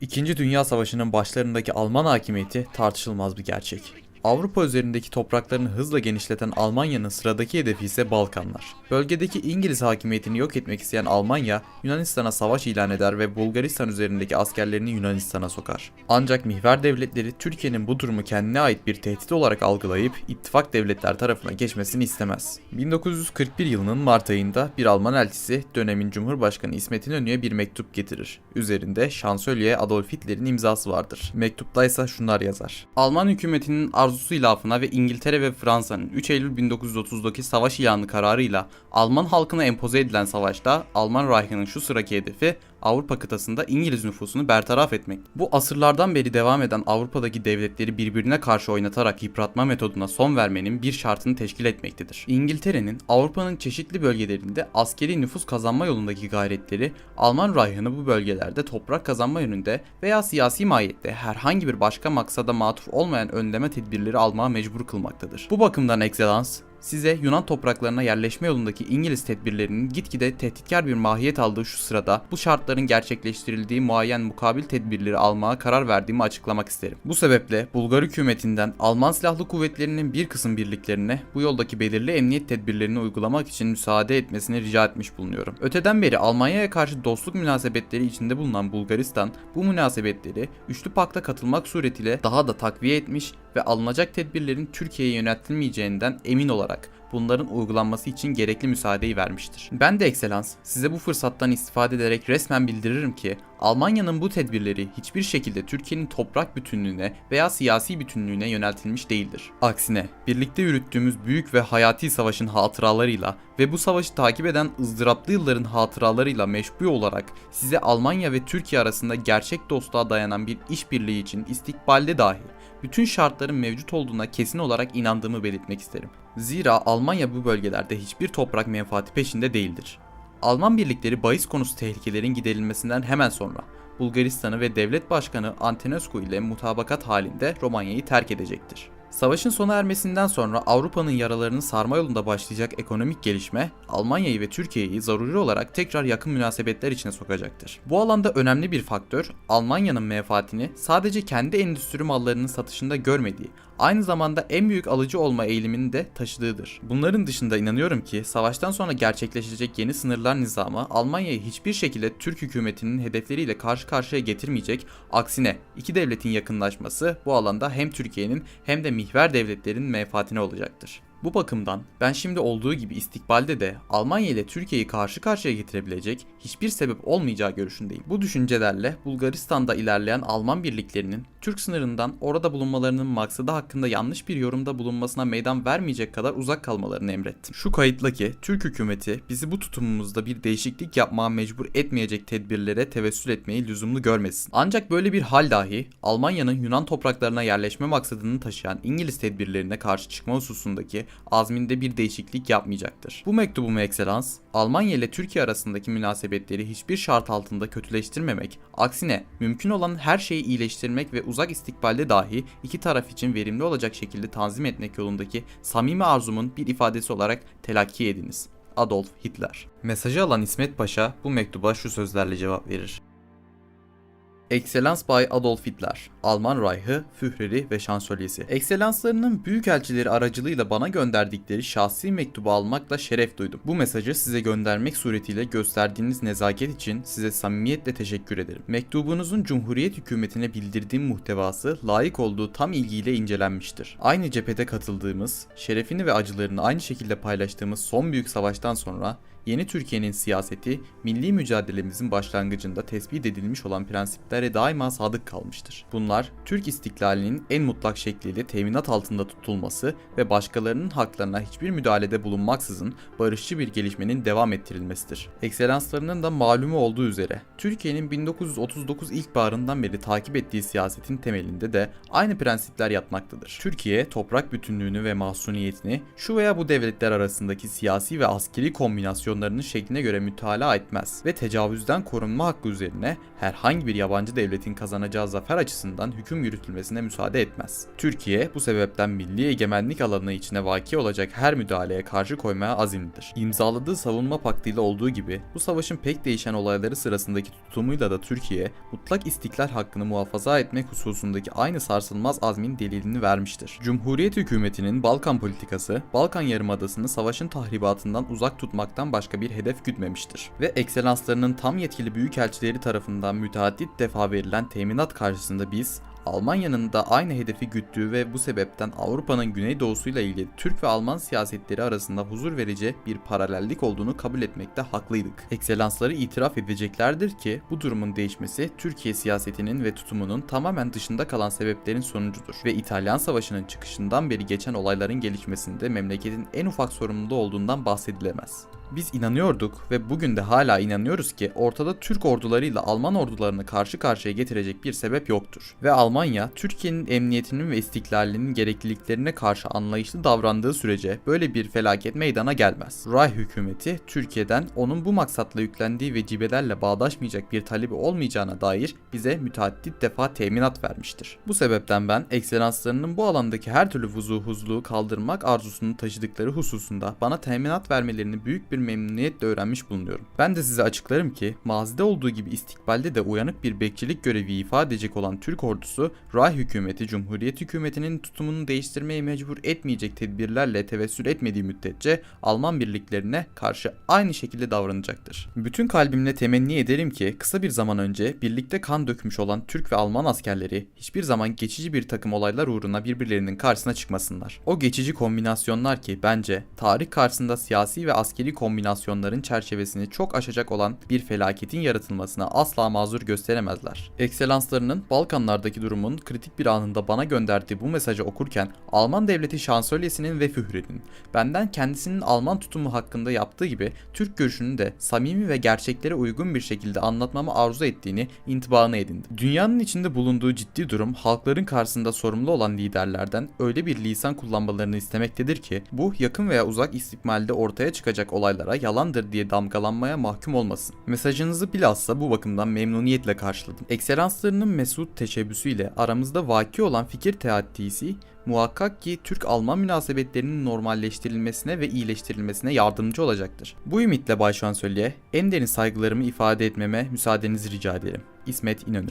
İkinci Dünya Savaşı'nın başlarındaki Alman hakimiyeti tartışılmaz bir gerçek. Avrupa üzerindeki topraklarını hızla genişleten Almanya'nın sıradaki hedefi ise Balkanlar. Bölgedeki İngiliz hakimiyetini yok etmek isteyen Almanya, Yunanistan'a savaş ilan eder ve Bulgaristan üzerindeki askerlerini Yunanistan'a sokar. Ancak mihver devletleri Türkiye'nin bu durumu kendine ait bir tehdit olarak algılayıp ittifak devletler tarafına geçmesini istemez. 1941 yılının Mart ayında bir Alman elçisi dönemin Cumhurbaşkanı İsmet İnönü'ye bir mektup getirir. Üzerinde şansölye Adolf Hitler'in imzası vardır. Mektupta ise şunlar yazar. Alman hükümetinin arzusu ilafına ve İngiltere ve Fransa'nın 3 Eylül 1930'daki savaş ilanı kararıyla Alman halkına empoze edilen savaşta Alman Reich'ının şu sıraki hedefi Avrupa kıtasında İngiliz nüfusunu bertaraf etmek. Bu asırlardan beri devam eden Avrupa'daki devletleri birbirine karşı oynatarak yıpratma metoduna son vermenin bir şartını teşkil etmektedir. İngiltere'nin Avrupa'nın çeşitli bölgelerinde askeri nüfus kazanma yolundaki gayretleri Alman Reich'ını bu bölgelerde toprak kazanma yönünde veya siyasi mahiyette herhangi bir başka maksada matuf olmayan önleme tedbirleri almaya mecbur kılmaktadır. Bu bakımdan Excellence, Size Yunan topraklarına yerleşme yolundaki İngiliz tedbirlerinin gitgide tehditkar bir mahiyet aldığı şu sırada bu şartların gerçekleştirildiği muayyen mukabil tedbirleri almaya karar verdiğimi açıklamak isterim. Bu sebeple Bulgar hükümetinden Alman silahlı kuvvetlerinin bir kısım birliklerine bu yoldaki belirli emniyet tedbirlerini uygulamak için müsaade etmesini rica etmiş bulunuyorum. Öteden beri Almanya'ya karşı dostluk münasebetleri içinde bulunan Bulgaristan bu münasebetleri üçlü pakta katılmak suretiyle daha da takviye etmiş ve alınacak tedbirlerin Türkiye'ye yöneltilmeyeceğinden emin olarak bunların uygulanması için gerekli müsaadeyi vermiştir. Ben de Ekselans size bu fırsattan istifade ederek resmen bildiririm ki Almanya'nın bu tedbirleri hiçbir şekilde Türkiye'nin toprak bütünlüğüne veya siyasi bütünlüğüne yöneltilmiş değildir. Aksine birlikte yürüttüğümüz büyük ve hayati savaşın hatıralarıyla ve bu savaşı takip eden ızdıraplı yılların hatıralarıyla meşbu olarak size Almanya ve Türkiye arasında gerçek dostluğa dayanan bir işbirliği için istikbalde dahi bütün şartların mevcut olduğuna kesin olarak inandığımı belirtmek isterim. Zira Almanya bu bölgelerde hiçbir toprak menfaati peşinde değildir. Alman birlikleri bahis konusu tehlikelerin giderilmesinden hemen sonra Bulgaristan'ı ve devlet başkanı Antonescu ile mutabakat halinde Romanya'yı terk edecektir. Savaşın sona ermesinden sonra Avrupa'nın yaralarını sarma yolunda başlayacak ekonomik gelişme Almanya'yı ve Türkiye'yi zaruri olarak tekrar yakın münasebetler içine sokacaktır. Bu alanda önemli bir faktör Almanya'nın menfaatini sadece kendi endüstri mallarının satışında görmediği, aynı zamanda en büyük alıcı olma eğilimini de taşıdığıdır. Bunların dışında inanıyorum ki savaştan sonra gerçekleşecek yeni sınırlar nizamı Almanya'yı hiçbir şekilde Türk hükümetinin hedefleriyle karşı karşıya getirmeyecek, aksine iki devletin yakınlaşması bu alanda hem Türkiye'nin hem de mihver devletlerin menfaatine olacaktır. Bu bakımdan ben şimdi olduğu gibi istikbalde de Almanya ile Türkiye'yi karşı karşıya getirebilecek hiçbir sebep olmayacağı görüşündeyim. Bu düşüncelerle Bulgaristan'da ilerleyen Alman birliklerinin Türk sınırından orada bulunmalarının maksadı hakkında yanlış bir yorumda bulunmasına meydan vermeyecek kadar uzak kalmalarını emrettim. Şu kayıtla ki Türk hükümeti bizi bu tutumumuzda bir değişiklik yapmaya mecbur etmeyecek tedbirlere tevessül etmeyi lüzumlu görmesin. Ancak böyle bir hal dahi Almanya'nın Yunan topraklarına yerleşme maksadını taşıyan İngiliz tedbirlerine karşı çıkma hususundaki azminde bir değişiklik yapmayacaktır. Bu mektubumu Ekselans, Almanya ile Türkiye arasındaki münasebetleri hiçbir şart altında kötüleştirmemek, aksine mümkün olan her şeyi iyileştirmek ve uzak istikbalde dahi iki taraf için verimli olacak şekilde tanzim etmek yolundaki samimi arzumun bir ifadesi olarak telakki ediniz. Adolf Hitler. Mesajı alan İsmet Paşa bu mektuba şu sözlerle cevap verir. Excellence by Adolf Hitler, Alman Reich'ı, Führer'i ve şansölyesi. Ekselanslarının büyükelçileri aracılığıyla bana gönderdikleri şahsi mektubu almakla şeref duydum. Bu mesajı size göndermek suretiyle gösterdiğiniz nezaket için size samimiyetle teşekkür ederim. Mektubunuzun Cumhuriyet hükümetine bildirdiğim muhtevası layık olduğu tam ilgiyle incelenmiştir. Aynı cephede katıldığımız, şerefini ve acılarını aynı şekilde paylaştığımız son büyük savaştan sonra Yeni Türkiye'nin siyaseti, milli mücadelemizin başlangıcında tespit edilmiş olan prensiplere daima sadık kalmıştır. Bunlar, Türk istiklalinin en mutlak şekliyle teminat altında tutulması ve başkalarının haklarına hiçbir müdahalede bulunmaksızın barışçı bir gelişmenin devam ettirilmesidir. Ekselanslarının da malumu olduğu üzere, Türkiye'nin 1939 ilkbaharından beri takip ettiği siyasetin temelinde de aynı prensipler yatmaktadır. Türkiye, toprak bütünlüğünü ve mahsuniyetini şu veya bu devletler arasındaki siyasi ve askeri kombinasyon operasyonlarının şekline göre mütalaa etmez ve tecavüzden korunma hakkı üzerine herhangi bir yabancı devletin kazanacağı zafer açısından hüküm yürütülmesine müsaade etmez. Türkiye bu sebepten milli egemenlik alanı içine vaki olacak her müdahaleye karşı koymaya azimlidir. İmzaladığı savunma paktıyla olduğu gibi bu savaşın pek değişen olayları sırasındaki tutumuyla da Türkiye mutlak istiklal hakkını muhafaza etmek hususundaki aynı sarsılmaz azmin delilini vermiştir. Cumhuriyet hükümetinin Balkan politikası, Balkan Yarımadası'nı savaşın tahribatından uzak tutmaktan başka bir hedef gütmemiştir. Ve ekselanslarının tam yetkili büyükelçileri tarafından müteaddit defa verilen teminat karşısında biz, Almanya'nın da aynı hedefi güttüğü ve bu sebepten Avrupa'nın güneydoğusuyla ilgili Türk ve Alman siyasetleri arasında huzur verici bir paralellik olduğunu kabul etmekte haklıydık. Ekselansları itiraf edeceklerdir ki bu durumun değişmesi Türkiye siyasetinin ve tutumunun tamamen dışında kalan sebeplerin sonucudur ve İtalyan Savaşı'nın çıkışından beri geçen olayların gelişmesinde memleketin en ufak sorumluluğu olduğundan bahsedilemez. Biz inanıyorduk ve bugün de hala inanıyoruz ki ortada Türk ordularıyla Alman ordularını karşı karşıya getirecek bir sebep yoktur. Ve Almanya, Türkiye'nin emniyetinin ve istiklalinin gerekliliklerine karşı anlayışlı davrandığı sürece böyle bir felaket meydana gelmez. Reich hükümeti, Türkiye'den onun bu maksatla yüklendiği vecibelerle bağdaşmayacak bir talebi olmayacağına dair bize müteaddit defa teminat vermiştir. Bu sebepten ben, ekselanslarının bu alandaki her türlü vuzuhuzluğu kaldırmak arzusunu taşıdıkları hususunda bana teminat vermelerini büyük bir memnuniyetle öğrenmiş bulunuyorum. Ben de size açıklarım ki mazide olduğu gibi istikbalde de uyanık bir bekçilik görevi ifade edecek olan Türk ordusu Reich hükümeti Cumhuriyet hükümetinin tutumunu değiştirmeye mecbur etmeyecek tedbirlerle tevessül etmediği müddetçe Alman birliklerine karşı aynı şekilde davranacaktır. Bütün kalbimle temenni ederim ki kısa bir zaman önce birlikte kan dökmüş olan Türk ve Alman askerleri hiçbir zaman geçici bir takım olaylar uğruna birbirlerinin karşısına çıkmasınlar. O geçici kombinasyonlar ki bence tarih karşısında siyasi ve askeri kombinasyonların çerçevesini çok aşacak olan bir felaketin yaratılmasına asla mazur gösteremezler. Ekselanslarının Balkanlardaki durumun kritik bir anında bana gönderdiği bu mesajı okurken Alman devleti şansölyesinin ve Führer'in benden kendisinin Alman tutumu hakkında yaptığı gibi Türk görüşünü de samimi ve gerçeklere uygun bir şekilde anlatmamı arzu ettiğini intibağını edindim. Dünyanın içinde bulunduğu ciddi durum halkların karşısında sorumlu olan liderlerden öyle bir lisan kullanmalarını istemektedir ki bu yakın veya uzak istikmalde ortaya çıkacak olaylara yalandır diye damgalanmaya mahkum olmasın. Mesajınızı bilhassa bu bakımdan memnuniyetle karşıladım. Ekselanslarının mesut teşebbüsüyle aramızda vaki olan fikir teatisi muhakkak ki Türk-Alman münasebetlerinin normalleştirilmesine ve iyileştirilmesine yardımcı olacaktır. Bu ümitle Bay Şansölye en derin saygılarımı ifade etmeme müsaadenizi rica ederim. İsmet İnönü